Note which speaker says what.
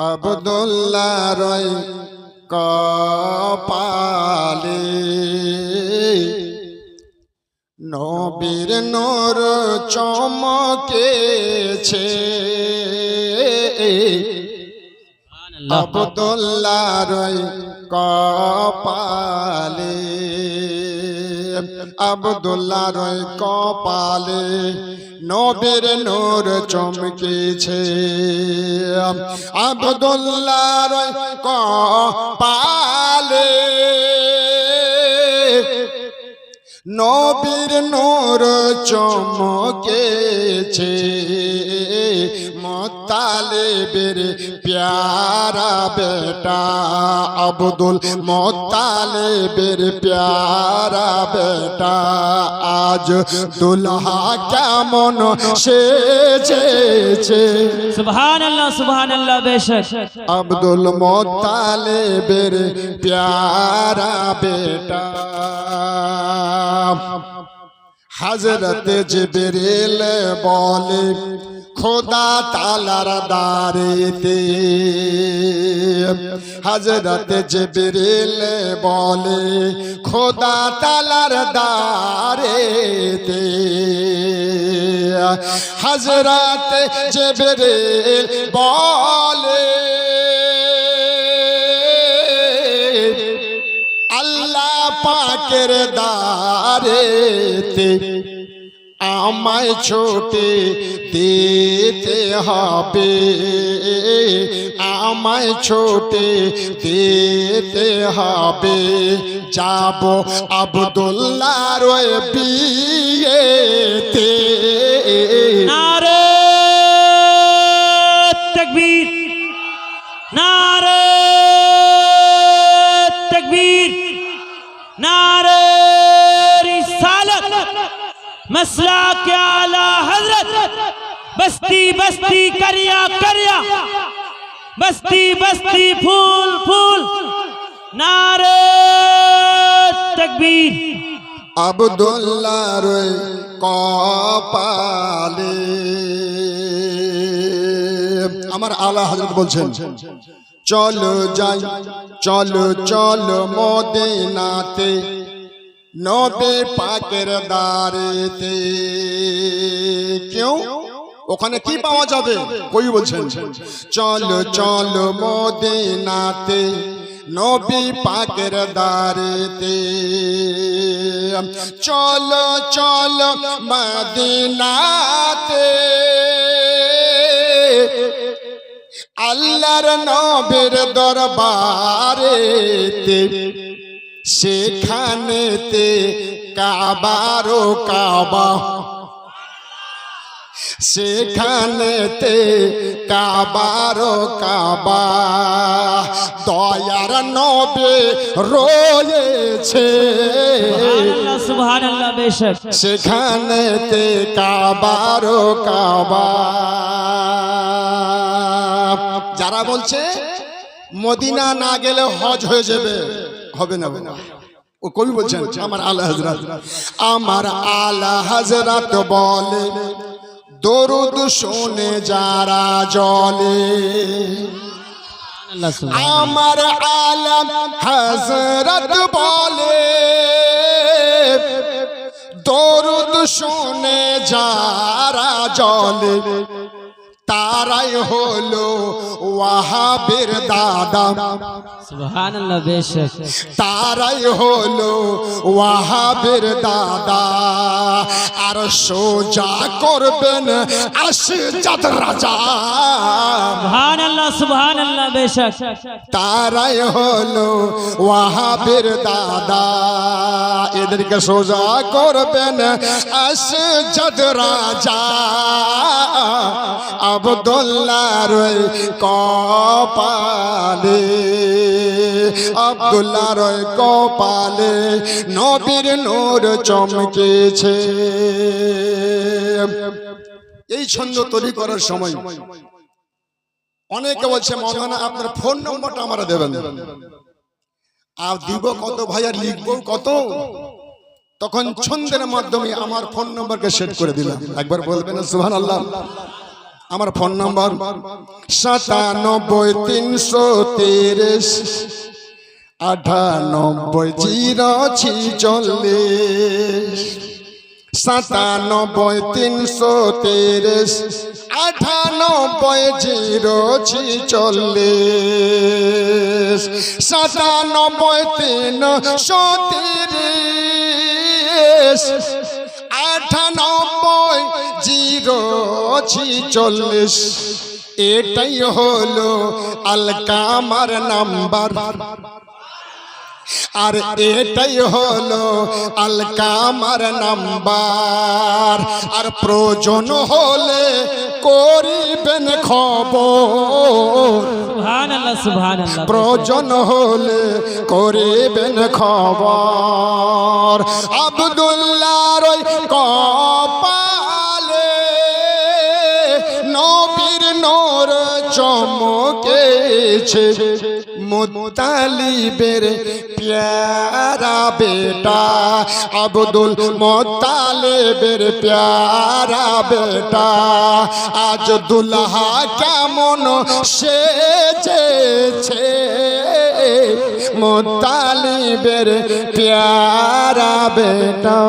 Speaker 1: আবদুল্লাহ রয় কপালে নবীর নূর চমকেছে। আবদুল্লাহ রয় কপালে আবদুল্লাহ রয় কপালে নবীর নূর চমকেছে। আবদুল্লার কপালে নবীর নূর চমকেছে। মোতালেবের প্যারা বেটা আব্দুল মোতালেবের প্যারা বেটা আজ দুলহা কেমন সেজেছে।
Speaker 2: সুবহান আল্লাহ সুবহান আল্লাহ বেশক।
Speaker 1: আব্দুল মোতালেবের প্যারা বেটা। হজরত জিবরিল বলে খোদা তালার দারেতে হজরত জিবরিল বলে, খোদা তালার দারেতে হজরত জিবরিল বলে, আল্লাহ পাকের দারেতে আমায় ছোটে দিতে হবে। আমায় ছোটে দিতে হবে। যাব আবদুল্লাহ রয়ে বিয়েতে।
Speaker 2: নারে তকবীর। নারে मसला के आला हजरत बस्ती बस्ती करिया करिया बस्ती बस्ती फूल फूल नारे तकबीर
Speaker 1: আবদুল্লাহ রয়ে কপালে আমার আলা হজরত বলছেন চলো যাই চলো চলো মদিনাতে নবে পাকের দারেতে কেউ ওখানে কি পাওয়া যাবে কই বলছেন চলো চলো মদিনাতে নবী পাকের দারেতে চলো চলো মদিনাতে আল্লাহর নবীর দরবারেতে সেখানেতে কাবারো কাবা। সেখানেতে কাবারো কাবা। দয়ার নবে রয়েছে। সেখানেতে কাবারো কাবা। যারা বলছে মদিনা না গেলে হজ হয়ে যাবে। হবে না। ও কবি বলছেন আমার আলা হাজরাত আমার আলা হাজরাত বলে দরুদ শোনে যারা জলে। আমার আলম হজরত বলে দরুদ শোনে যারা জলে। তারাই হলো ওয়াহাবের দাদা।
Speaker 2: সুবহান আল্লাহ বেশক
Speaker 1: তারাই হলো ওয়াহাবের দাদা। আর সোজা করবেন আশজাদ রাজা।
Speaker 2: সুবহান আল্লাহ সুবহান আল্লাহ বেশক
Speaker 1: তারাই হলো ওয়াহাবের দাদা। এদেরকে সোজা করবেন আশজাদ রাজা। আবদুল্লাহর কপালে আবদুল্লাহর কপালে নবীর নূর চমকেছে। এই ছন্দ তৈরি করার সময় অনেকে বলছে, মৌলানা, আপনার ফোন নম্বরটা আমরা দেবেন। আর দিব কত ভাই, আর লিখব কত? তখন ছন্দের মাধ্যমে আমার ফোন নম্বরকে সেট করে দিলাম। একবার বলবেন সুহান আল্লাহ আমার ফোন নম্বর সাতানব্বই তিনশো তিরিশ আটানব্বই জিরো ছিচল্লিশ, সাতানব্বই তিনশো তিরিশ আটানব্বই জিরো ছিচল্লিশ, সাতানব্বই তিনশো তিরিশ আটানব্বই জিরো ছিচল্লিশ এটাই হলো আলকামার নাম্বার। আর এটাই হলো আলকামার নাম্বার। আর প্রয়োজন হলে করিবেন খবর। প্রয়োজন হলে করিবেন খবর। আবদুল্লাহর ওই কপালে চমকেছে মুতালিবের প্যারা বেটা, আব্দুল মোতালেবের প্যারা বেটা। আজ দুল্হা কেমন সেজেছে? মোতালিবের প্যারা বেটা।